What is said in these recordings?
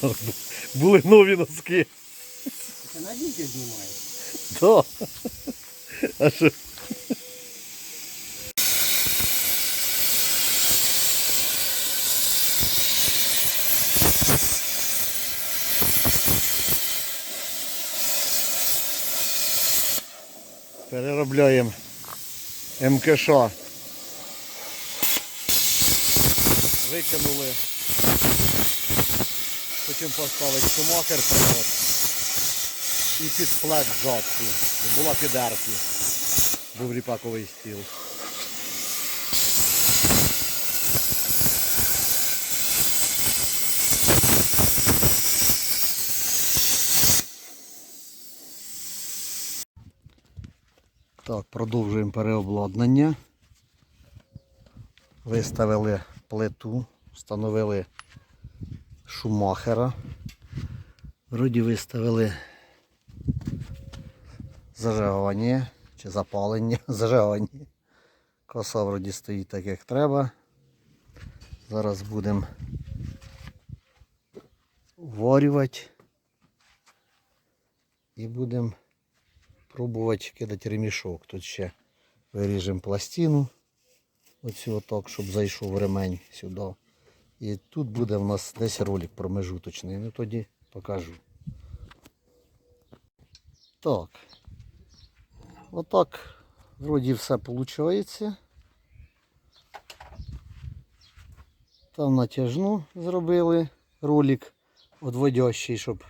Так, були нові носки. Це на відео знімаєш. Да. А що? Переробляємо МКШ. Викинули. Потім поставити шумакер привод і під флет жодку. Була під арки. Був ріпаковий стіл. Так, продовжуємо переобладнання. Виставили плиту, встановили шумахера. Вроді виставили зажигання чи запалення, зажигання. Коса вроді стоїть так, як треба. Зараз будемо варювати і будемо пробувати кидати ремішок. Тут ще виріжемо пластину. Оцю отак, щоб зайшов ремень сюди. І тут буде в нас десь ролик промежуточний. Ну тоді покажу. Так. Отак вроді все виходить. Там натяжну зробили ролик одводящий, щоб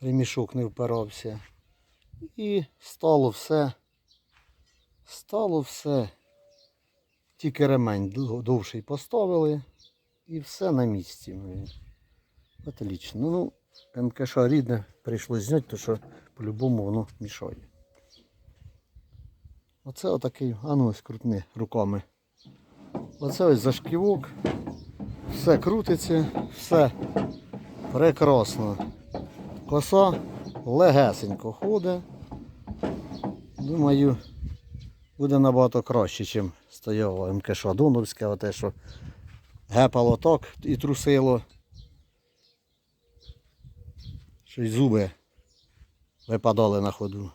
ремішок не впирався. І стало все. Стало все. Тільки ремень довший поставили. І все на місці. блін. Отлично. Ну, МКШ рідне прийшлось зняти, тому що по-любому воно мішає. Оце отакий, а ну ось крутни руками. Оце ось зашківок. Все крутиться, все прекрасно. Коса легесенько ходить. Думаю, буде набагато краще, ніж стояло МКШ Доновське, оте, що гепало так і трусило. Що й зуби випадали на ходу.